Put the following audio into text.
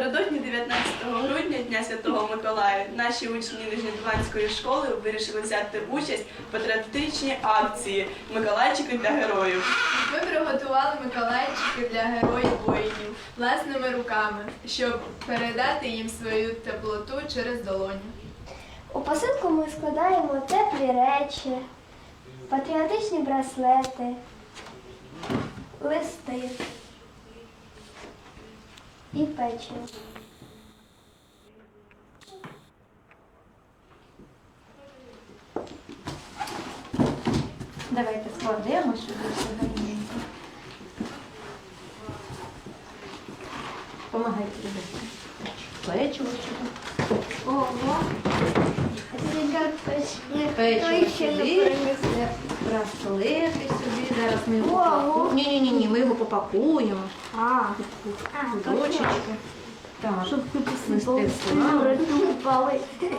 Напередодні 19 грудня, Дня Святого Миколая, наші учні Нижньодоланської школи вирішили взяти участь в патріотичній акції Миколайчики для героїв. Ми приготували миколайчики для героїв воїнів власними руками, щоб передати їм свою теплоту через долоню. У посилку ми складаємо теплі речі, патріотичні браслети, листи і печиво. Давайте складемо щоб все гарненько. Помагайте ребята. Печиво щоб. Ого! Печиво сюди. Браслети сюди. Зараз ми його попакуємо. Ні, ні, ні, ні, ми його попакуємо. А, Дочечки. Так, щоб. Ще